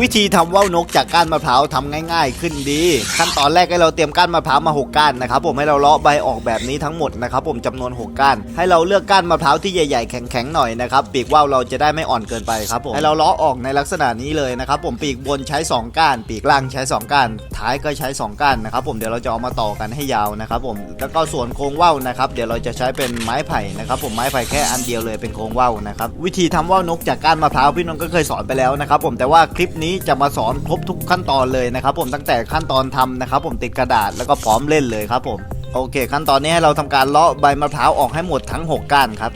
วิธีทำว่าวนกจากก้านมะพร้าวทำง่าย ๆ ขึ้นดี ขั้นตอนแรกให้เราเตรียมก้านมะพร้าวมาหกก้านนะครับผมให้เราเลาะใบออกแบบนี้ทั้งหมดนะครับผมจำนวนหกก้านให้เราเลือกก้านมะพร้าวที่ใหญ่ๆแข็งๆหน่อยนะครับปีกว่าวเราจะได้ไม่อ่อนเกินไปครับผมให้เราเลาะออกในลักษณะนี้เลยนะครับผมปีกบนใช้สองก้าน ปีกล่างใช้สองก้าน ท้ายก็ใช้สองก้านนะครับผมเดี๋ยวเราจะเอามาต่อกันให้ยาวนะครับผมแล้วก็ส่วนโครงว่าวนะครับเดี๋ยวเราจะใช้เป็นไม้ไผ่นะครับผมไม้ไผ่แค่อันเดียวเลยเป็นโครงว่าวนะครับวิธีทำว่าวนกจากก้านมะพร้าวพี่นนท์ก็เคยสอนไปแล้วนะครับผมแต่ว่าคลิปนี้จะมาสอนครบทุกขั้นตอนเลยนะครับผมตั้งแต่ขั้นตอนทำนะครับผมติดกระดาษแล้วก็พร้อมเล่นเลยครับผมโอเค ขั้นตอนนี้ให้เราทำการเลาะใบมะพร้าวออกให้หมดทั้ง 6 ก้านครับ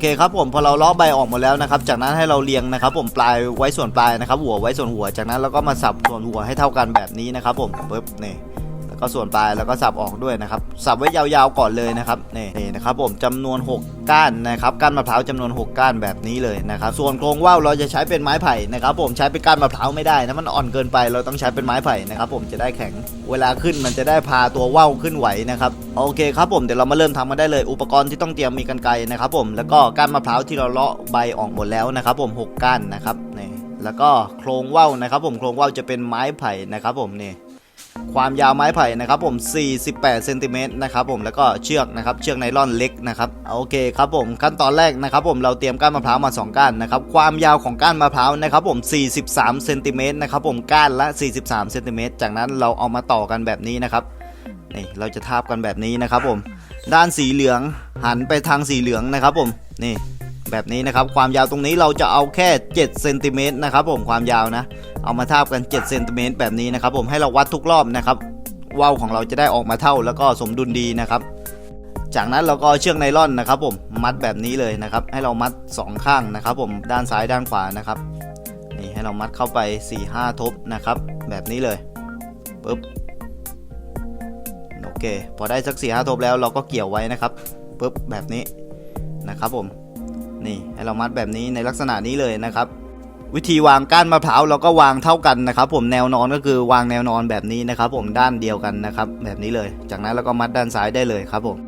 เคครับผมพอเราล้อใบออกหมดแล้วนะครับ จากนั้นให้เราเรียงนะครับ ผมปลายไว้ส่วนปลายนะครับ หัวไว้ส่วนหัว จากนั้นเราก็มาสับส่วนหัวให้เท่ากันแบบนี้นะครับ ผมปึ๊บนี่ ก็ส่วนปลายแล้วก็สับออกด้วยนะครับ สับไว้ยาวๆก่อนเลยนะครับนี่นี่นะครับผมจำนวน 6 ก้านนะครับก้านมะพร้าวจำนวน 6 ก้านแบบนี้เลยนะครับ ส่วนโครงว่าวเราจะใช้เป็นไม้ไผ่นะครับ ผมใช้เป็นก้านมะพร้าวไม่ได้นะมันอ่อนเกินไปเราต้องใช้เป็นไม้ไผ่นะครับผมจะได้แข็งเวลาขึ้นมันจะได้พาตัวว่าวขึ้นไหวนะครับโอเคครับผมเดี๋ยวเรามาเริ่มทำกันได้เลยอุปกรณ์ที่ต้องเตรียมมีกันไกรนะครับผมแล้วก็ก้านมะพร้าวที่เราเลาะใบออกหมดแล้วนะครับ ผมหกก้านนะครับนี่แล้วก็โครงว่าวนะครับ ผมโครงว่าวจะเป็นไม้ไผ่นะครับ ผมนี่ ความยาวไม้ไผ่นะครับผม 48เซนติเมตรนะครับผมแล้วก็เชือกนะครับเชือกไนล่อนเล็กนะครับโอเคครับผมขั้นตอนแรกนะครับผมเราเตรียมก้านมะพร้าวมาสองก้านนะครับความยาวของก้านมะพร้าวนะครับผม 43เซนติเมตรนะครับผมก้านละ 43เซนติเมตรจากนั้นเราเอามาต่อกันแบบนี้นะครับนี่เราจะทาบกันแบบนี้นะครับผมด้านสีเหลืองหันไปทางสีเหลืองนะครับผมนี่ แบบนี้นะครับ ความยาวตรงนี้เราจะเอาแค่7เซนติเมตรนะครับผมความยาวนะ เอามาทาบกัน7เซนติเมตรแบบนี้นะครับผมให้เราวัดทุกรอบนะครับว่าวของเราจะได้ออกมาเท่าแล้วก็สมดุลดีนะครับ จากนั้นเราก็เชือกไนล่อนนะครับ ผมมัดแบบนี้เลยนะครับ ให้เรามัดสองข้างนะครับ ผมด้านซ้ายด้านขวานะครับนี่ให้เรามัดเข้าไป4-5หทบนะครับ แบบนี้เลยปึ๊บโอเค พอได้สักสี่ห้าทบแล้วเราก็เกี่ยวไว้นะครับปุ๊บแบบนี้นะครับผม นี่ให้เรามัดแบบนี้ในลักษณะนี้เลยนะครับ วิธีวางก้านมะพร้าวเราก็วางเท่ากันนะครับ ผมแนวนอนก็คือวางแนวนอนแบบนี้นะครับ ผมด้านเดียวกันนะครับ แบบนี้เลย จากนั้นเราก็มัดด้านซ้ายได้เลยครับผม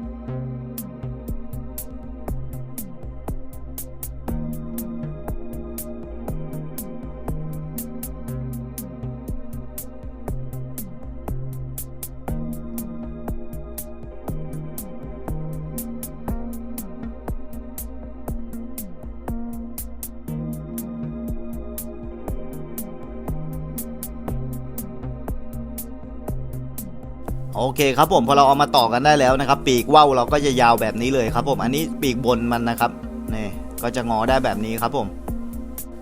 เคครับผมพอเราเอามาต่อกันได้แล้วนะครับ ปีกว่าวเราก็จะยาวแบบนี้เลยครับผมอันนี้ปีกบนมันนะครับนี่ก็จะงอได้แบบนี้ครับผม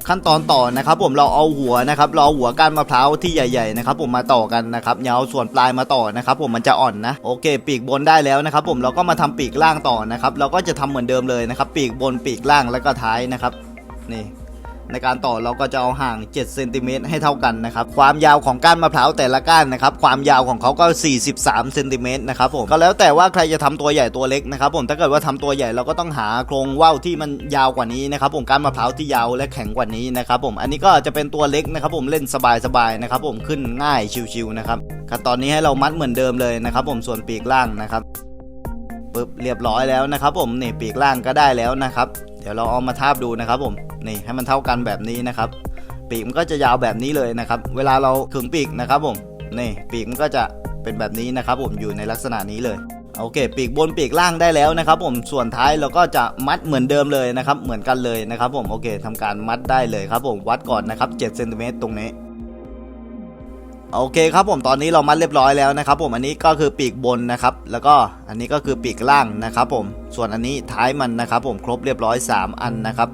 ขั้นตอนต่อนะครับ ผมเราเอาหัวนะครับเราเอาหัวก้านมะพร้าวที่ใหญ่ๆนะครับ ผมมาต่อกันนะครับยาเอาส่วนปลายมาต่อนะครับ ผมมันจะอ่อนนะโอเค ปีกบนได้แล้วนะครับ ผมเราก็มาทำปีกล่างต่อนะครับ เราก็จะทำเหมือนเดิมเลยนะครับ ปีกบนปีกล่างแล้วก็ท้ายนะครับนี่ ในการต่อเราก็จะเอาห่าง7เซนติเมตรให้เท่ากันนะครับความยาวของก้านมะพร้าวแต่ละก้านนะครับความยาวของเขาก็ 43เซนติเมตรนะครับผมก็แล้วแต่ว่าใครจะทำตัวใหญ่ตัวเล็กนะครับผมถ้าเกิดว่าทำตัวใหญ่เราก็ต้องหาโครงว่าวที่มันยาวกว่านี้นะครับผมก้านมะพร้าวที่ยาวและแข็งกว่านี้นะครับผมอันนี้ก็จะเป็นตัวเล็กนะครับผมเล่นสบายๆนะครับผมขึ้นง่ายชิวๆนะครับขั้นตอนนี้ให้เรามัดเหมือนเดิมเลยนะครับผมส่วนปีกล่างนะครับปึ๊บเรียบร้อยแล้วนะครับผมนี่ปีกล่างก็ได้แล้วนะครับ เดี๋ยวเราเอามาทาบดูนะครับผมนี่ให้มันเท่ากันแบบนี้นะครับ ปีกมันก็จะยาวแบบนี้เลยนะครับ เวลาเราขึงปีกนะครับผมนี่ปีกมันก็จะเป็นแบบนี้นะครับ ผมอยู่ในลักษณะนี้เลยโอเค ปีกบนปีกล่างได้แล้วนะครับ ผมส่วนท้ายเราก็จะมัดเหมือนเดิมเลยนะครับ เหมือนกันเลยนะครับ ผมโอเคทำการมัดได้เลยครับ ผมวัดก่อนนะครับ7เซนติเมตรตรงนี้ โอเคครับผมตอนนี้เรามัดเรียบร้อยแล้วนะครับ ผมอันนี้ก็คือปีกบนนะครับ แล้วก็อันนี้ก็คือปีกล่างนะครับ ผมส่วนอันนี้ท้ายมันนะครับ ผมครบเรียบร้อย 3 อันนะครับ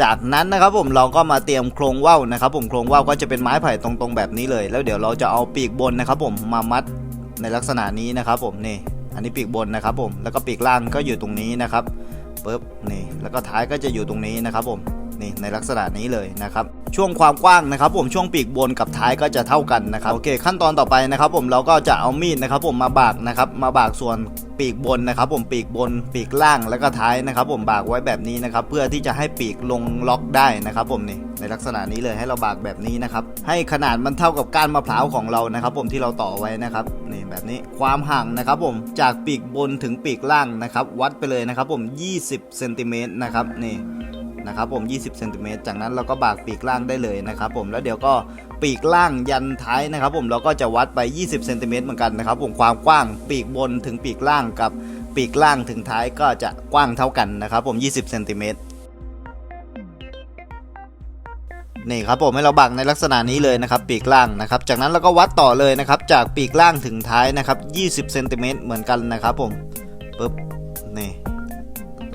จากนั้นนะครับผมเราก็มาเตรียมโครงว่าวนะครับ ผมโครงว่าวก็จะเป็นไม้ไผ่ตรงๆแบบนี้เลย แล้วเดี๋ยวเราจะเอาปีกบนนะครับ ผมมามัดในลักษณะนี้นะครับ ผมนี่ อันนี้ปีกบนนะครับ ผมแล้วก็ปีกล่างก็อยู่ตรงนี้นะครับปึ๊บนี่แล้วก็ท้ายก็จะอยู่ตรงนี้นะครับ ผม นี่ในลักษณะนี้เลยนะครับช่วงความกว้างนะครับผมช่วงปีกบนกับท้ายก็จะเท่ากันนะครับโอเค ขั้นตอนต่อไปนะครับผมเราก็จะเอามีดนะครับผมมาบากนะครับมาบากส่วนปีกบนนะครับผมปีกบนปีกล่างแล้วก็ท้ายนะครับผมบากไว้แบบนี้นะครับเพื่อที่จะให้ปีกลงล็อกได้นะครับผมนี่ในลักษณะนี้เลยให้เราบากแบบนี้นะครับให้ขนาดมันเท่ากับก้านมะพร้าวของเรานะครับผมที่เราต่อไว้นะครับนี่แบบนี้ความห่างนะครับผมจากปีกบนถึงปีกล่างนะครับวัดไปเลยนะครับผม 20เซนติเมตรนะครับนี่ นะครับผม 20เซนติเมตรจากนั้นเราก็บากปีกล่างได้เลยนะครับผมแล้วเดี๋ยวก็ปีกล่างยันท้ายนะครับผมเราก็จะวัดไป 20เซนติเมตรเหมือนกันนะครับผมความกว้างปีกบนถึงปีกล่างกับปีกล่างถึงท้ายก็จะกว้างเท่ากันนะครับผม 20เซนติเมตรนี่ครับผมให้เราบักในลักษณะนี้เลยนะครับปีกล่างนะครับจากนั้นเราก็วัดต่อเลยนะครับจากปีกล่างถึงท้ายนะครับ 20เซนติเมตรเหมือนกันนะครับผมปึ๊บนี่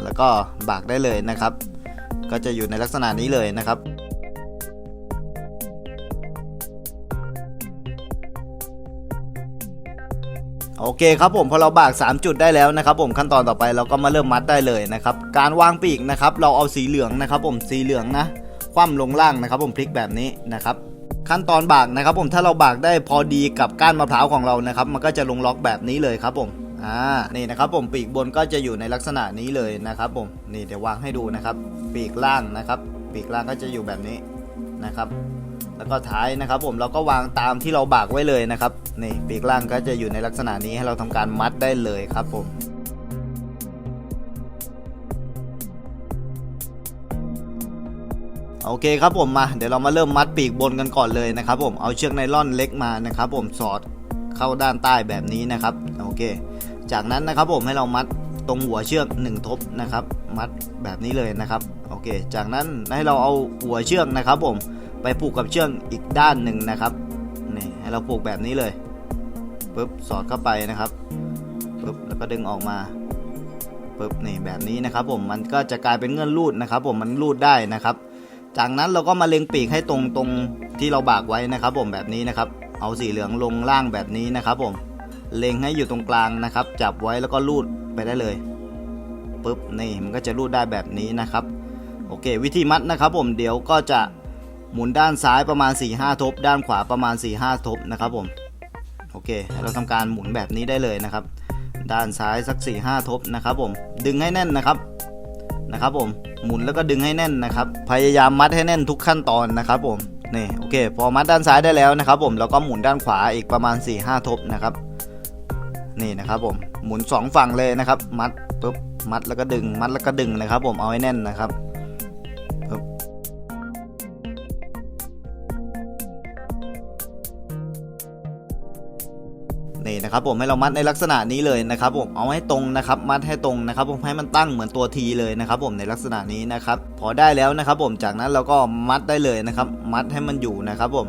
แล้วก็บากได้เลยนะครับ ก็จะอยู่ในลักษณะนี้เลยนะครับโอเคครับผมพอเราบาก 3 จุดได้แล้วนะครับผมขั้นตอนต่อไปเราก็มาเริ่มมัดได้เลยนะครับการวางปีกนะครับเราเอาสีเหลืองนะครับผมสีเหลืองนะคว่ำลงล่างนะครับผมพลิกแบบนี้นะครับขั้นตอนบากนะครับผมถ้าเราบากได้พอดีกับก้านมะพร้าวของเรานะครับ มันก็จะลงล็อกแบบนี้เลยครับผม อ่านี่นะครับผมปีกบนก็จะอยู่ในลักษณะนี้เลยนะครับผมนี่เดี๋ยววางให้ดูนะครับ ปีกล่างนะครับ ปีกล่างก็จะอยู่แบบนี้นะครับ แล้วก็ท้ายนะครับ ผมเราก็วางตามที่เราบากไว้เลยนะครับนี่ปีกล่างก็จะอยู่ในลักษณะนี้ให้เราทำการมัดได้เลยครับผมโอเคครับผมมาเดี๋ยวเรามาเริ่มมัดปีกบนกันก่อนเลยนะครับ ผมเอาเชือกไนล่อนเล็กมานะครับ ผมสอดเข้าด้านใต้แบบนี้นะครับโอเค จากนั้นนะครับผมให้เรามัดตรงหัวเชือก 1 ทบนะครับ มัดแบบนี้เลยนะครับโอเค จากนั้นให้เราเอาหัวเชือกนะครับ ผมไปผูกกับเชือกอีกด้านหนึ่งนะครับนี่ให้เราผูกแบบนี้เลยปึ๊บสอดเข้าไปนะครับปึ๊บแล้วก็ดึงออกมาปึ๊บนี่แบบนี้นะครับ ผมมันก็จะกลายเป็นเงื่อนรูดนะครับ ผมมันรูดได้นะครับ จากนั้นเราก็มาเล็งปีกให้ตรงตรงที่เราบากไว้นะครับ ผมแบบนี้นะครับ เอาสีเหลืองลงล่างแบบนี้นะครับ ผม เล็งให้อยู่ตรงกลางนะครับ จับไว้แล้วก็ลูดไปได้เลยปุ๊บนี่มันก็จะลูดได้แบบนี้นะครับ โอเค วิธีมัดนะครับ ผมเดี๋ยวก็จะหมุนด้านซ้ายประมาณ 4-5 ทบ ด้านขวาประมาณ 4-5 ทบนะครับผมโอเคเราทำการหมุนแบบนี้ได้เลยนะครับ ด้านซ้ายสัก 4-5 ทบนะครับผมดึงให้แน่นนะครับนะครับผมหมุนแล้วก็ดึงให้แน่นนะครับ พยายามมัดให้แน่นทุกขั้นตอนนะครับผมนี่โอเค พอมัดด้านซ้ายได้แล้วนะครับ ผมเราก็หมุนด้านขวาอีกประมาณ 4-5 ทบนะครับ นี่นะครับผมหมุน 2 ฝั่งเลยนะครับ มัดปุ๊บมัดแล้วก็ดึง มัดแล้วก็ดึงนะครับ ผมเอาให้แน่นนะครับปุ๊บนี่นะครับผมให้เรามัดในลักษณะนี้เลยนะครับ ผมเอาให้ตรงนะครับ มัดให้ตรงนะครับ ผมให้มันตั้งเหมือนตัวทีเลยนะครับ ผมในลักษณะนี้นะครับ พอได้แล้วนะครับ ผมจากนั้นเราก็มัดได้เลยนะครับ มัดให้มันอยู่นะครับ ผม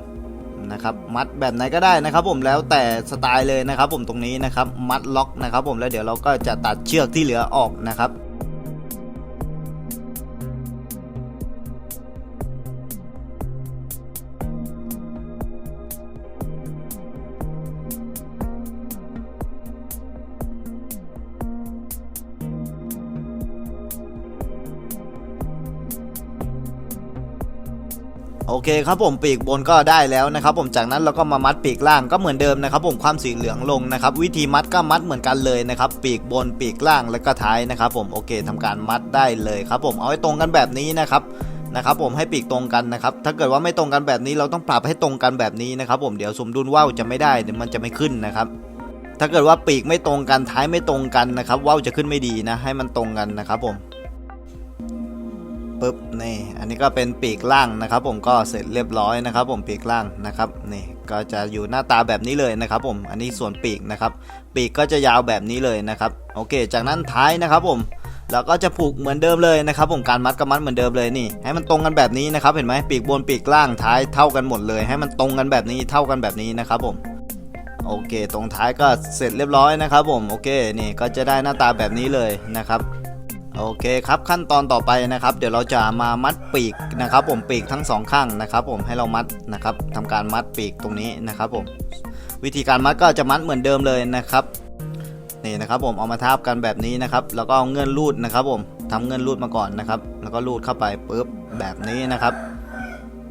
นะครับมัดแบบไหนก็ได้นะครับ ผมแล้วแต่สไตล์เลยนะครับ ผมตรงนี้นะครับมัดล็อกนะครับ ผมแล้วเดี๋ยวเราก็จะตัดเชือกที่เหลือออกนะครับ โอเคครับผมปีกบนก็ได้แล้วนะครับผมจากนั้นเราก็มามัดปีกล่างก็เหมือนเดิมนะครับผมความสีเหลืองลงนะครับวิธีมัดก็มัดเหมือนกันเลยนะครับปีกบนปีกล่างแล้วก็ท้ายนะครับผมโอเคทำการมัดได้เลยครับผมเอาให้ตรงกันแบบนี้นะครับนะครับผมให้ปีกตรงกันนะครับถ้าเกิดว่าไม่ตรงกันแบบนี้เราต้องปรับให้ตรงกันแบบนี้นะครับผมเดี๋ยวสมดุลว่าวจะไม่ได้เดี๋ยวมันจะไม่ขึ้นนะครับถ้าเกิดว่าปีกไม่ตรงกันท้ายไม่ตรงกันนะครับว่าวจะขึ้นไม่ดีนะให้มันตรงกันนะครับผม ปุ๊บนี่อันนี้ก็เป็นปีกล่างนะครับ ผมก็เสร็จเรียบร้อยนะครับ ผมปีกล่างนะครับนี่ก็จะอยู่หน้าตาแบบนี้เลยนะครับ ผมอันนี้ส่วนปีกนะครับ ปีกก็จะยาวแบบนี้เลยนะครับ โอเค จากนั้นท้ายนะครับผมเราก็จะผูกเหมือนเดิมเลยนะครับ ผมการมัดก็มัดเหมือนเดิมเลยนี่ให้มันตรงกันแบบนี้นะครับ เห็นไหมปีกบนปีกล่างท้ายเท่ากันหมดเลย ให้มันตรงกันแบบนี้เท่ากันแบบนี้นะครับ ผมโอเค ตรงท้ายก็เสร็จเรียบร้อยนะครับ ผม โอเค นี่ก็จะได้หน้าตาแบบนี้เลยนะครับ โอเคครับขั้นตอนต่อไปนะครับ เดี๋ยวเราจะมามัดปีกนะครับ ผมปีกทั้งสองข้างนะครับ ผมให้เรามัดนะครับทำการมัดปีกตรงนี้นะครับ ผมวิธีการมัดก็จะมัดเหมือนเดิมเลยนะครับนี่นะครับ ผมเอามาทับกันแบบนี้นะครับ แล้วก็เอาเงื่อนรูดนะครับ ผมทำเงินรูดมาก่อนนะครับ แล้วก็รูดเข้าไปปุ๊บแบบนี้นะครับ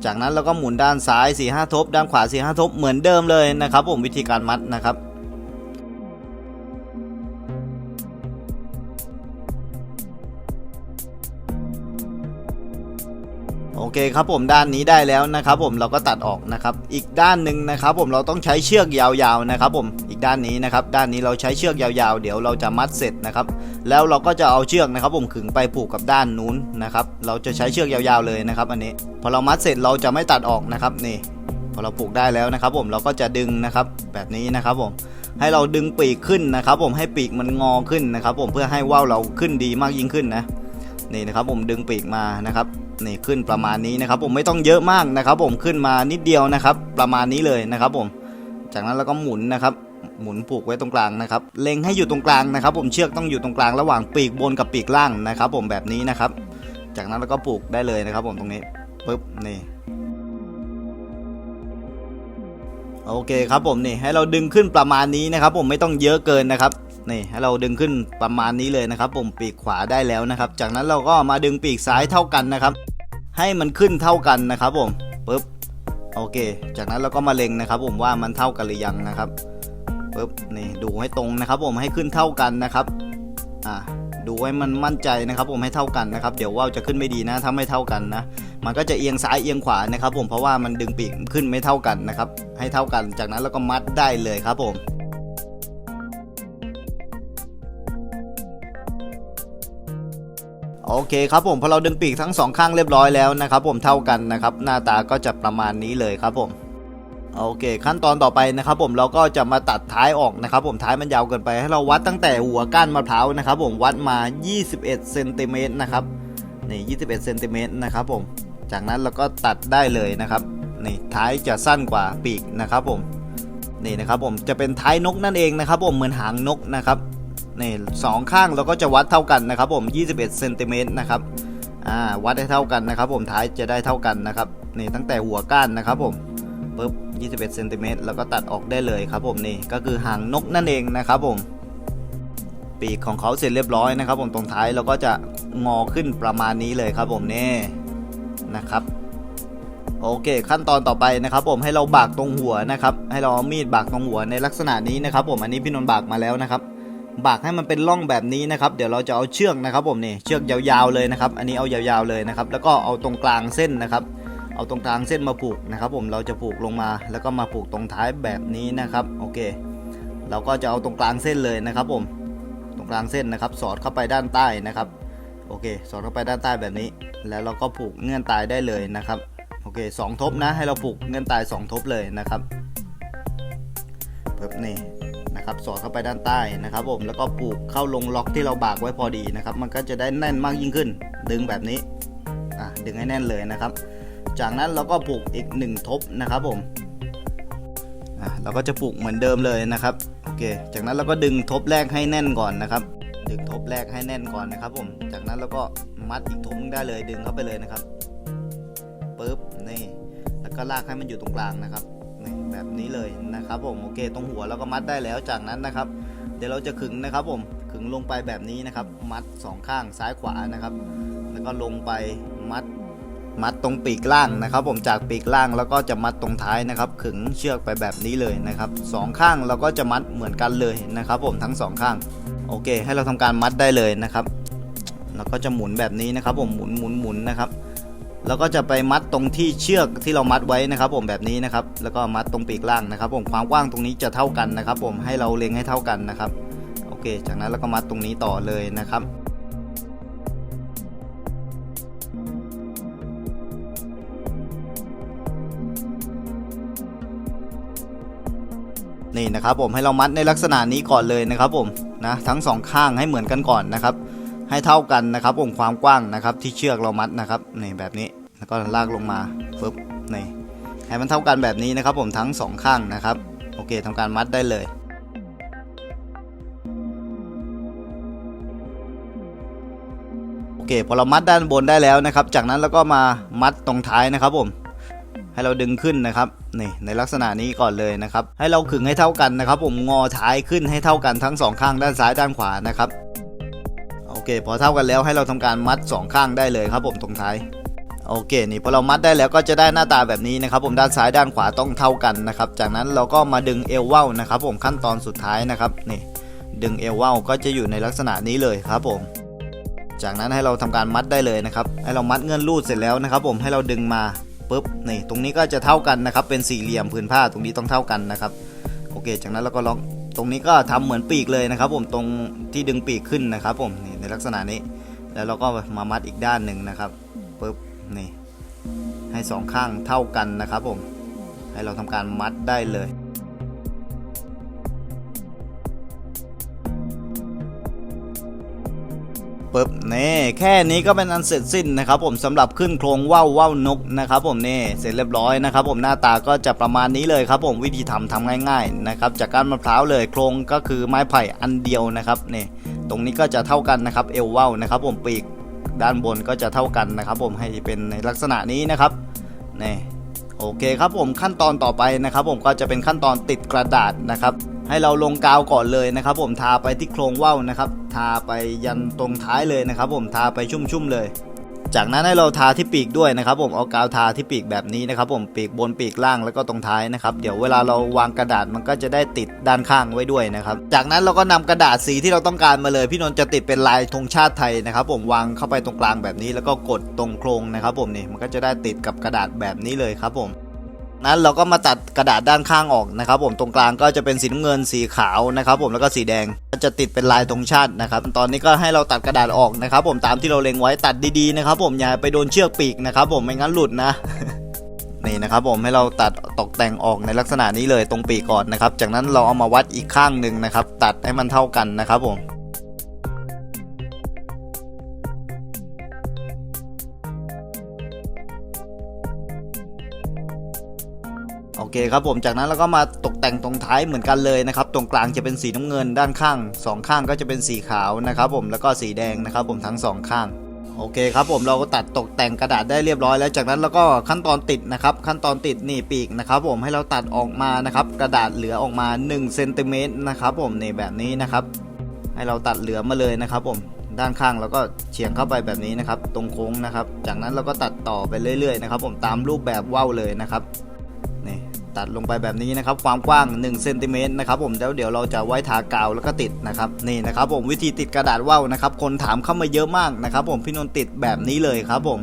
จากนั้นเราก็หมุนด้านซ้าย4 5ทบ ด้านขวา4 5ทบเหมือนเดิมเลยนะครับ ผมวิธีการมัดนะครับ เคครับผมด้านนี้ได้แล้วนะครับผมเราก็ตัดออกนะครับ อีกด้านหนึ่งนะครับผมเราต้องใช้เชือกยาวๆนะครับผมอีกด้านนี้นะครับด้านนี้เราใช้เชือกยาวๆ เดี๋ยวเราจะมัดเสร็จนะครับแล้วเราก็จะเอาเชือกนะครับผมขึงไปผูกกับด้านนู้นนะครับเราจะใช้เชือกยาวๆเลยนะครับ อันนี้พอเรามัดเสร็จเราจะไม่ตัดออกนะครับนี่พอเราผูกได้แล้วนะครับ ผมเราก็จะดึงนะครับแบบนี้นะครับผมให้เราดึงปีกขึ้นนะครับ ผมให้ปีกมันงอขึ้นนะครับ ผมเพื่อให้ว่าวเราขึ้นดีมากยิ่งขึ้นนะนี่นะครับผมดึงปีกมานะครับ นี่ขึ้นประมาณนี้นะครับ ผมไม่ต้องเยอะมากนะครับ ผมขึ้นมานิดเดียวนะครับ ประมาณนี้เลยนะครับ ผม จากนั้นเราก็หมุนนะครับ หมุนผูกไว้ตรงกลางนะครับ เล็งให้อยู่ตรงกลางนะครับ ผมเชือกต้องอยู่ตรงกลางระหว่างปีกบนกับปีกล่างนะครับ ผมแบบนี้นะครับ จากนั้นเราก็ผูกได้เลยนะครับ ผมตรงนี้ปึ๊บนี่โอเคครับผมนี่ให้เราดึงขึ้นประมาณนี้นะครับ ผมไม่ต้องเยอะเกินนะครับ นี่ให้เราดึงขึ้นประมาณนี้เลยนะครับผมปีกขวาได้แล้วนะครับ จากนั้นเราก็มาดึงปีกซ้ายเท่ากันนะครับ ให้มันขึ้นเท่ากันนะครับผมปึ๊บโอเค จากนั้นเราก็มาเล็งนะครับ ผมว่ามันเท่ากันหรือยังนะครับปึ๊บนี่ดูให้ตรงนะครับ ผมให้ขึ้นเท่ากันนะครับอ่าดูให้มันมั่นใจนะครับผมให้เท่ากันนะครับ เดี๋ยวว่าวจะขึ้นไม่ดีนะถ้าไม่เท่ากันนะ มันก็จะเอียงซ้ายเอียงขวานะครับ ผมเพราะว่ามันดึงปีกขึ้นไม่เท่ากันนะครับ ให้เท่ากันจากนั้นเราก็มัดได้เลยครับผม โอเคครับผมพอเราดึงปีกทั้งสองข้างเรียบร้อยแล้วนะครับผมเท่ากันนะครับหน้าตาก็จะประมาณนี้เลยครับผมโอเค ขั้นตอนต่อไปนะครับผมเราก็จะมาตัดท้ายออกนะครับผมท้ายมันยาวเกินไปให้เราวัดตั้งแต่หัวก้านมะพร้าวนะครับผมวัดมา 21เซนติเมตรนะครับนี่21เซนติเมตรนะครับผมจากนั้นเราก็ตัดได้เลยนะครับนี่ท้ายจะสั้นกว่าปีกนะครับผมนี่นะครับผมจะเป็นท้ายนกนั่นเองนะครับผมเหมือนหางนกนะครับ นี่สองข้างเราก็จะวัดเท่ากันนะครับผม 21เซนติเมตรนะครับอ่าวัดให้เท่ากันนะครับ ผมท้ายจะได้เท่ากันนะครับนี่ตั้งแต่หัวก้านนะครับผมปุ๊บ21เซนติเมตรแล้วก็ตัดออกได้เลยครับผมนี่ก็คือหางนกนั่นเองนะครับผม ปีกของเขาเสร็จเรียบร้อยนะครับ ผมตรงท้ายเราก็จะงอขึ้นประมาณนี้เลยครับผมนี่นะครับโอเค ขั้นตอนต่อไปนะครับ ผมให้เราบากตรงหัวนะครับ ให้เราเอามีดบากตรงหัวในลักษณะนี้นะครับ ผมอันนี้พี่นนท์บากมาแล้วนะครับ บากให้มันเป็นร่องแบบนี้นะครับ เดี๋ยวเราจะเอาเชือกนะครับผมนี่เชือกยาวๆเลยนะครับ อันนี้เอายาวๆเลยนะครับ แล้วก็เอาตรงกลางเส้นนะครับ เอาตรงกลางเส้นมาผูกนะครับ ผมเราจะผูกลงมา แล้วก็มาผูกตรงท้ายแบบนี้นะครับโอเค เราก็จะเอาตรงกลางเส้นเลยนะครับผมตรงกลางเส้นนะครับ สอดเข้าไปด้านใต้นะครับโอเค สอดเข้าไปด้านใต้แบบนี้ แล้วเราก็ผูกเงื่อนตายได้เลยนะครับโอเคสองทบนะให้เราผูกเงื่อนตายสองทบเลยนะครับแบบนี้ นะครับสอดเข้าไปด้านใต้นะครับผมแล้วก็ผูกเข้าลงล็อกที่เราบากไว้พอดีนะครับ มันก็จะได้แน่นมากยิ่งขึ้น ดึงแบบนี้อะดึงให้แน่นเลยนะครับ จากนั้นเราก็ผูกอีก 1 ทบนะครับผมอะเราก็จะผูกเหมือนเดิมเลยนะครับโอเค จากนั้นเราก็ดึงทบแรกให้แน่นก่อนนะครับ ดึงทบแรกให้แน่นก่อนนะครับ ผม จากนั้นเราก็มัดอีกทบได้เลยดึงเข้าไปเลยนะครับปึ๊บนี่แล้วก็ลากให้มันอยู่ตรงกลางนะครับ แบบนี้เลยนะครับผมโอเค ตรงหัวเราก็มัดได้แล้วจากนั้นนะครับ เดี๋ยวเราจะขึงนะครับผมขึงลงไปแบบนี้นะครับ มัดสองข้างซ้ายขวานะครับ แล้วก็ลงไปมัดมัดตรงปีกล่างนะครับ ผมจากปีกล่างแล้วก็จะมัดตรงท้ายนะครับ ขึงเชือกไปแบบนี้เลยนะครับสองข้างเราก็จะมัดเหมือนกันเลยนะครับ ผมทั้งสองข้างโอเค ให้เราทำการมัดได้เลยนะครับ แล้วก็จะหมุนแบบนี้นะครับ ผมหมุนหมุนหมุนนะครับ แล้วก็จะไปมัดตรงที่เชือกที่เรามัดไว้นะครับ ผมแบบนี้นะครับ แล้วก็มัดตรงปีกล่างนะครับ ผมความกว้างตรงนี้จะเท่ากันนะครับ ผมให้เราเล็งให้เท่ากันนะครับ โอเค จากนั้นเราก็มัดตรงนี้ต่อเลยนะครับนี่นะครับผมให้เรามัดในลักษณะนี้ก่อนเลยนะครับผมนะทั้งสองข้างให้เหมือนกันก่อนนะครับ ให้เท่ากันนะครับผมความกว้างนะครับที่เชือกเรามัดนะครับนี่แบบนี้แล้วก็ลากลงมาปึ๊บนี่ให้มันเท่ากันแบบนี้นะครับ ผมทั้งสองข้างนะครับโอเคทำการมัดได้เลยโอเคพอเรามัดด้านบนได้แล้วนะครับ จากนั้นเราก็มามัดตรงท้ายนะครับผมให้เราดึงขึ้นนะครับนี่ในลักษณะนี้ก่อนเลยนะครับ ให้เราขึงให้เท่ากันนะครับ ผมงอท้ายขึ้นให้เท่ากันทั้งสองข้างด้านซ้ายด้านขวานะครับ เค พอเท่ากันแล้วให้เราทำการมัดสองข้างได้เลยครับผมตรงท้ายโอเคนี่พอเรามัดได้แล้วก็จะได้หน้าตาแบบนี้นะครับผมด้านซ้ายด้านขวาต้องเท่ากันนะครับจากนั้นเราก็มาดึงเอวเว้านะครับผมขั้นตอนสุดท้ายนะครับนี่ดึงเอวเว้าก็จะอยู่ในลักษณะนี้เลยครับผม จากนั้นให้เราทำการมัดได้เลยนะครับให้เรามัดเงื่อนรูดเสร็จแล้วนะครับผมให้เราดึงมาปุ๊บนี่ตรงนี้ก็จะเท่ากันนะครับเป็นสี่เหลี่ยมผืนผ้าตรงนี้ต้องเท่ากันนะครับโอเค จากนั้นเราก็ล็อก ตรงนี้ก็ทำเหมือนปีกเลยนะครับ ผมตรงที่ดึงปีกขึ้นนะครับ ผมนี่ในลักษณะนี้ แล้วเราก็มามัดอีกด้านหนึ่งนะครับปุ๊บนี่ให้สองข้างเท่ากันนะครับ ผมให้เราทำการมัดได้เลย ปึ๊บนี่แค่นี้ก็เป็นอันเสร็จสิ้นนะครับผมสำหรับขึ้นโครงว่าวว่าวนกนะครับผมนี่เสร็จเรียบร้อยนะครับผมหน้าตาก็จะประมาณนี้เลยครับผมวิธีทำทำง่ายๆนะครับจากการมะพร้าวเลยโครงก็คือไม้ไผ่อันเดียวนะครับนี่ตรงนี้ก็จะเท่ากันนะครับเอวว่าวนะครับผมปีกด้านบนก็จะเท่ากันนะครับผมให้เป็นในลักษณะนี้นะครับนี่โอเคครับผมขั้นตอนต่อไปนะครับผมก็จะเป็นขั้นตอนติดกระดาษนะครับ ให้เราลงกาวก่อนเลยนะครับ ผมทาไปที่โครงว่าวนะครับ ทาไปยันตรงท้ายเลยนะครับ ผมทาไปชุ่มๆเลย จากนั้นให้เราทาที่ปีกด้วยนะครับ ผมเอากาวทาที่ปีกแบบนี้นะครับ ผมปีกบนปีกล่างแล้วก็ตรงท้ายนะครับ เดี๋ยวเวลาเราวางกระดาษมันก็จะได้ติดด้านข้างไว้ด้วยนะครับ จากนั้นเราก็นำกระดาษสีที่เราต้องการมาเลย พี่นนท์จะติดเป็นลายธงชาติไทยนะครับ ผมวางเข้าไปตรงกลางแบบนี้ แล้วก็กดตรงโครงนะครับ ผมนี่มันก็จะได้ติดกับกระดาษแบบนี้เลยครับผม นั้นเราก็มาตัดกระดาษด้านข้างออกนะครับ ผมตรงกลางก็จะเป็นสีน้ำเงินสีขาวนะครับผมแล้วก็สีแดงจะติดเป็นลายธงชาตินะครับ ตอนนี้ก็ให้เราตัดกระดาษออกนะครับ ผมตามที่เราเล็งไว้ตัดดีๆนะครับผมอย่าไปโดนเชือกปีกนะครับ ผมไม่งั้นหลุดนะนี่นะครับผมให้เราตัดตกแต่งออกในลักษณะนี้เลยตรงปีกก่อนนะครับ จากนั้นเราเอามาวัดอีกข้างหนึ่งนะครับ ตัดให้มันเท่ากันนะครับผม เคครับผมจากนั้นเราก็มาตกแต่งตรงท้ายเหมือนกันเลยนะครับ ตรงกลางจะเป็นสีน้ำเงินด้านข้างสองข้างก็จะเป็นสีขาวนะครับผมแล้วก็สีแดงนะครับผมทั้งสองข้างโอเคครับผมเราก็ตัดตกแต่งกระดาษได้เรียบร้อยแล้วจากนั้นเราก็ขั้นตอนติดนะครับขั้นตอนติดนี่ปีกนะครับผมให้เราตัดออกมานะครับกระดาษเหลือออกมา1เซนติเมตรนะครับผมนี่แบบนี้นะครับ ให้เราตัดเหลือมาเลยนะครับผมด้านข้างเราก็เฉียงเข้าไปแบบนี้นะครับ ตรงโค้งนะครับ จากนั้นเราก็ตัดต่อไปเรื่อยๆนะครับ ผมตามรูปแบบว่าวเลยนะครับ ตัดลงไปแบบนี้นะครับ ความกว้าง1เซนติเมตรนะครับผมแล้วเดี๋ยวเราจะไว้ทากาวแล้วก็ติดนะครับนี่นะครับผมวิธีติดกระดาษว่าวนะครับ คนถามเข้ามาเยอะมากนะครับ ผมพี่นนท์ติดแบบนี้เลยครับผม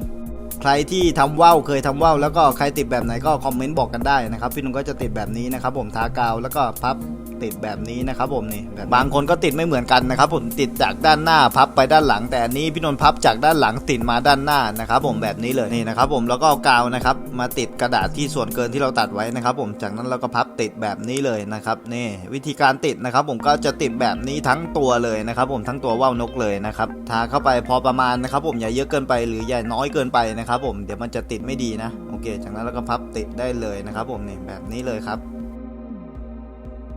ใครที่ทำว่าวเคยทำว่าวแล้วก็ใครติดแบบไหนก็คอมเมนต์บอกกันได้นะครับ พี่นนท์ก็จะติดแบบนี้นะครับ ผมทากาวแล้วก็พับ ติดแบบนี้นะครับผมนี่แบบบางคนก็ติดไม่เหมือนกันนะครับผมติดจากด้านหน้าพับไปด้านหลัง แต่อันนี้พี่นนท์พับจากด้านหลังติดมาด้านหน้านะครับผมแบบนี้เลยนี่นะครับผมแล้วก็เอากาวนะครับมาติดกระดาษที่ส่วนเกินที่เราตัดไว้นะครับผมจากนั้นเราก็พับติดแบบนี้เลยนะครับนี่วิธีการติดนะครับผมก็จะติดแบบนี้ทั้งตัวเลยนะครับผมทั้งตัวว่าวนกเลยนะครับทาเข้าไปพอประมาณนะครับผมอย่าเยอะเกินไปหรืออย่าน้อยเกินไปนะครับผมเดี๋ยวมันจะติดไม่ดีนะโอเค จากนั้นเราก็พับติดได้เลยนะครับผมนี่แบบนี้เลยครับ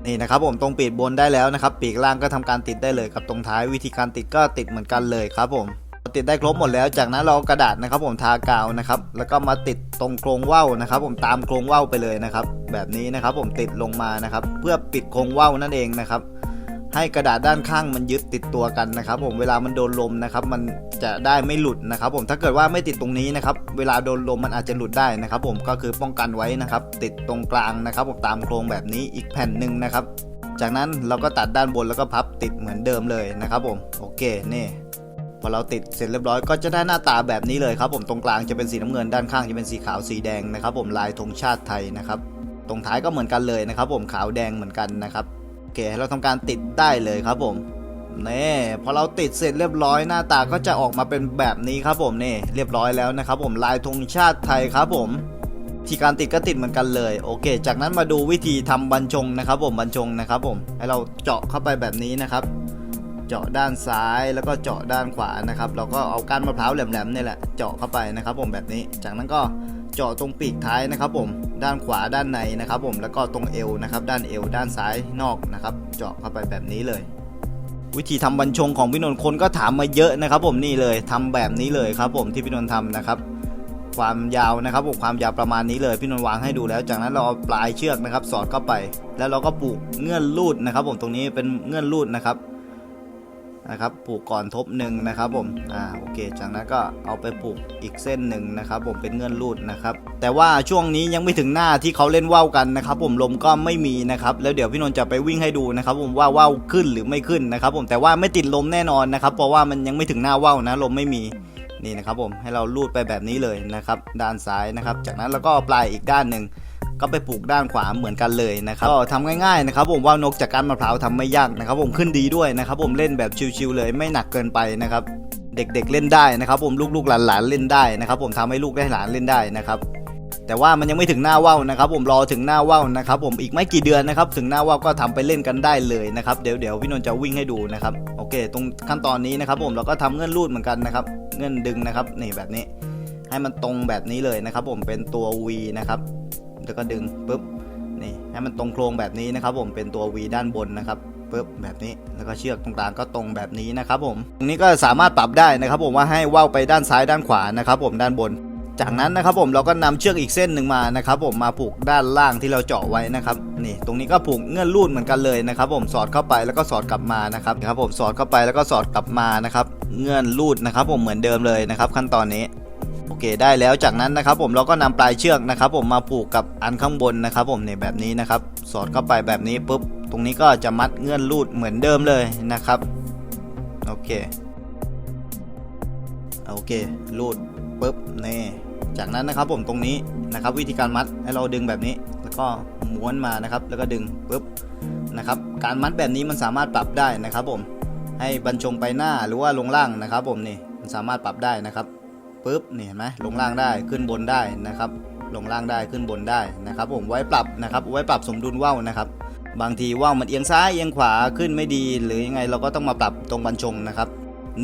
นี่นะครับผมตรงปีกบนได้แล้วนะครับ ปีกล่างก็ทำการติดได้เลยกับตรงท้ายวิธีการติดก็ติดเหมือนกันเลยครับผมติดได้ครบหมดแล้วจากนั้นเราเอากระดาษนะครับ ผมทากาวนะครับ แล้วก็มาติดตรงโครงว่าวนะครับ ผมตามโครงว่าวไปเลยนะครับ แบบนี้นะครับผมติดลงมานะครับ เพื่อปิดโครงว่าวนั่นเองนะครับ ให้กระดาษด้านข้างมันยึดติดตัวกันนะครับ ผมเวลามันโดนลมนะครับ มันจะได้ไม่หลุดนะครับ ผมถ้าเกิดว่าไม่ติดตรงนี้นะครับเวลาโดนลมมันอาจจะหลุดได้นะครับ ผมก็คือป้องกันไว้นะครับ ติดตรงกลางนะครับผมตามโครงแบบนี้อีกแผ่นหนึ่งนะครับ จากนั้นเราก็ตัดด้านบนแล้วก็พับติดเหมือนเดิมเลยนะครับ ผมโอเคนี่พอเราติดเสร็จเรียบร้อยก็จะได้หน้าตาแบบนี้เลยครับ ผมตรงกลางจะเป็นสีน้ำเงินด้านข้างจะเป็นสีขาวสีแดงนะครับ ผมลายธงชาติไทยนะครับ ตรงท้ายก็เหมือนกันเลยนะครับ ผมขาวแดงเหมือนกันนะครับ เค เราทำการติดได้เลยครับผมนี่พอเราติดเสร็จเรียบร้อยหน้าตาก็จะออกมาเป็นแบบนี้ครับผมนี่เรียบร้อยแล้วนะครับผมลายธงชาติไทยครับผมที่การติดก็ติดเหมือนกันเลยโอเค จากนั้นมาดูวิธีทำบรรจงนะครับผมบรรจงนะครับผมให้เราเจาะเข้าไปแบบนี้นะครับ เจาะด้านซ้ายแล้วก็เจาะด้านขวานะครับ เราก็เอาก้านมะพร้าวแหลมๆนี่แหละเจาะเข้าไปนะครับผมแบบนี้ จากนั้นก็เจาะตรงปีกท้ายนะครับผม ด้านขวาด้านในนะครับผมแล้วก็ตรงเอวนะครับด้านเอวด้านซ้ายนอกนะครับ เจาะเข้าไปแบบนี้เลย วิธีทำบรรจงของพี่นนท์คนก็ถามมาเยอะนะครับ ผมนี่เลยทำแบบนี้เลยครับ ผมที่พี่นนท์ทำนะครับ ความยาวนะครับผมความยาวประมาณนี้เลยพี่นนท์วางให้ดูแล้ว จากนั้นเราเอาปลายเชือกนะครับ สอดเข้าไป แล้วเราก็ปลูกเงื่อนรูดนะครับ ผมตรงนี้เป็นเงื่อนรูดนะครับ นะครับผูกก่อนทบหนึ่งนะครับผมอ่าโอเค จากนั้นก็เอาไปผูกอีกเส้นหนึ่งนะครับผมเป็นเงื่อนรูดนะครับแต่ว่าช่วงนี้ยังไม่ถึงหน้าที่เขาเล่นว่าวกันนะครับผมลมก็ไม่มีนะครับแล้วเดี๋ยวพี่นนท์จะไปวิ่งให้ดูนะครับผมว่าว่าวขึ้นหรือไม่ขึ้นนะครับผมแต่ว่าไม่ติดลมแน่นอนนะครับเพราะว่ามันยังไม่ถึงหน้าว่าวนะลมไม่มีนี่นะครับผมให้เราลูดไปแบบนี้เลยนะครับด้านซ้ายนะครับจากนั้นแล้วก็ปลายอีกด้านหนึ่ง ก็ไปปลูกด้านขวาเหมือนกันเลยนะครับก็ทำง่ายๆนะครับผมว่านกจากการมะพร้าวทำไม่ยากนะครับผมขึ้นดีด้วยนะครับผมเล่นแบบชิวๆเลยไม่หนักเกินไปนะครับเด็กๆเล่นได้นะครับผมลูกๆหลานๆเล่นได้นะครับผมทำให้ลูกได้หลานเล่นได้นะครับแต่ว่ามันยังไม่ถึงหน้าว่าวนะครับ ผมรอถึงหน้าว่าวนะครับ ผมอีกไม่กี่เดือนนะครับ ถึงหน้าว่าวก็ทำไปเล่นกันได้เลยนะครับเดี๋ยวเดี๋ยวพี่นนท์จะวิ่งให้ดูนะครับโอเค ตรงขั้นตอนนี้นะครับ ผมเราก็ทำเงื่อนรูดเหมือนกันนะครับ เงื่อนดึงนะครับนี่แบบนี้ ให้มันตรงแบบนี้เลยนะครับ ผมเป็นตัว V นะครับ แล้วก็ดึงปุ๊บนี่ให้มันตรงโครงแบบนี้นะครับ ผมเป็นตัว V ด้านบนนะครับปุ๊บแบบนี้แล้วก็เชือกตรงกลางก็ตรงแบบนี้นะครับผมตรงนี้ก็สามารถปรับได้นะครับ ผมว่าให้ว่าวไปด้านซ้ายด้านขวานะครับ ผมด้านบน จากนั้นนะครับผมเราก็นำเชือกอีกเส้นหนึ่งมานะครับ ผมมาผูกด้านล่างที่เราเจาะไว้นะครับนี่ตรงนี้ก็ผูกเงื่อนรูดเหมือนกันเลยนะครับ ผมสอดเข้าไปแล้วก็สอดกลับมานะครับครับผมสอดเข้าไปแล้วก็สอดกลับมานะครับ เงื่อนรูดนะครับ ผมเหมือนเดิมเลยนะครับ ขั้นตอนนี้ โอเคได้แล้วจากนั้นนะครับผมเราก็นำปลายเชือกนะครับ ผมมาผูกกับอันข้างบนนะครับ ผมเนี่ยแบบนี้นะครับ สอดเข้าไปแบบนี้ปุ๊บตรงนี้ก็จะมัดเงื่อนรูดเหมือนเดิมเลยนะครับโอเคโอเครูดปุ๊บนี่จากนั้นนะครับผมตรงนี้นะครับ วิธีการมัดให้เราดึงแบบนี้ แล้วก็ม้วนมานะครับ แล้วก็ดึงปุ๊บนะครับ การมัดแบบนี้มันสามารถปรับได้นะครับ ผมให้บรรจงไปหน้าหรือว่าลงล่างนะครับ ผมนี่มันสามารถปรับได้นะครับ ปุ๊บนี่เห็นไหมลงล่างได้ขึ้นบนได้นะครับ ลงล่างได้ขึ้นบนได้นะครับ ผมไว้ปรับนะครับ ไว้ปรับสมดุลว่าวนะครับ บางทีว่าวมันเอียงซ้ายเอียงขวาขึ้นไม่ดี หรือยังไงเราก็ต้องมาปรับตรงบรรจงนะครับ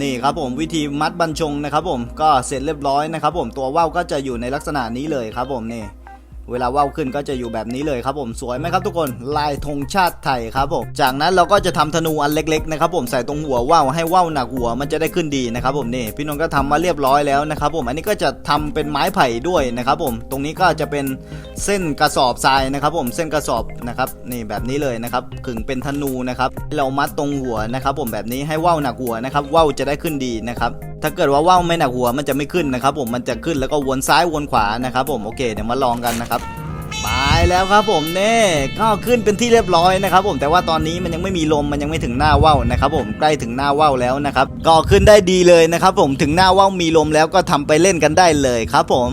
นี่ครับผมวิธีมัดบรรจงนะครับ ผมก็เสร็จเรียบร้อยนะครับ ผมตัวว่าวก็จะอยู่ในลักษณะนี้เลยครับ ผมนี่ เวลาว่าวขึ้นก็จะอยู่แบบนี้เลยครับผมสวยไหมครับทุกคนลายธงชาติไทยครับผมจากนั้นเราก็จะทำธนูอันเล็กๆนะครับผมใส่ตรงหัวว่าวให้ว่าวหนักหัวมันจะได้ขึ้นดีนะครับผมนี่พี่นนท์ก็ทำมาเรียบร้อยแล้วนะครับผมอันนี้ก็จะทำเป็นไม้ไผ่ด้วยนะครับผมตรงนี้ก็จะเป็นเส้นกระสอบทรายนะครับผมเส้นกระสอบนะครับนี่แบบนี้เลยนะครับขึงเป็นธนูนะครับเรามัดตรงหัวนะครับผมแบบนี้ให้ว่าวหนักหัวนะครับว่าวจะได้ขึ้นดีนะครับ ถ้าเกิดว่าว่าวไม่หนักหัวมันจะไม่ขึ้นนะครับผมมันจะขึ้นแล้วก็วนซ้ายวนขวานะครับผมโอเคเดี๋ยวมาลองกันนะครับไปแล้วครับผมเน่ก็ขึ้นเป็นที่เรียบร้อยนะครับผมแต่ว่าตอนนี้มันยังไม่มีลมมันยังไม่ถึงหน้าว่าวนะครับผมใกล้ถึงหน้าว่าวแล้วนะครับก็ขึ้นได้ดีเลยนะครับผมถึงหน้าว่าวมีลมแล้วก็ทำไปเล่นกันได้เลยครับผม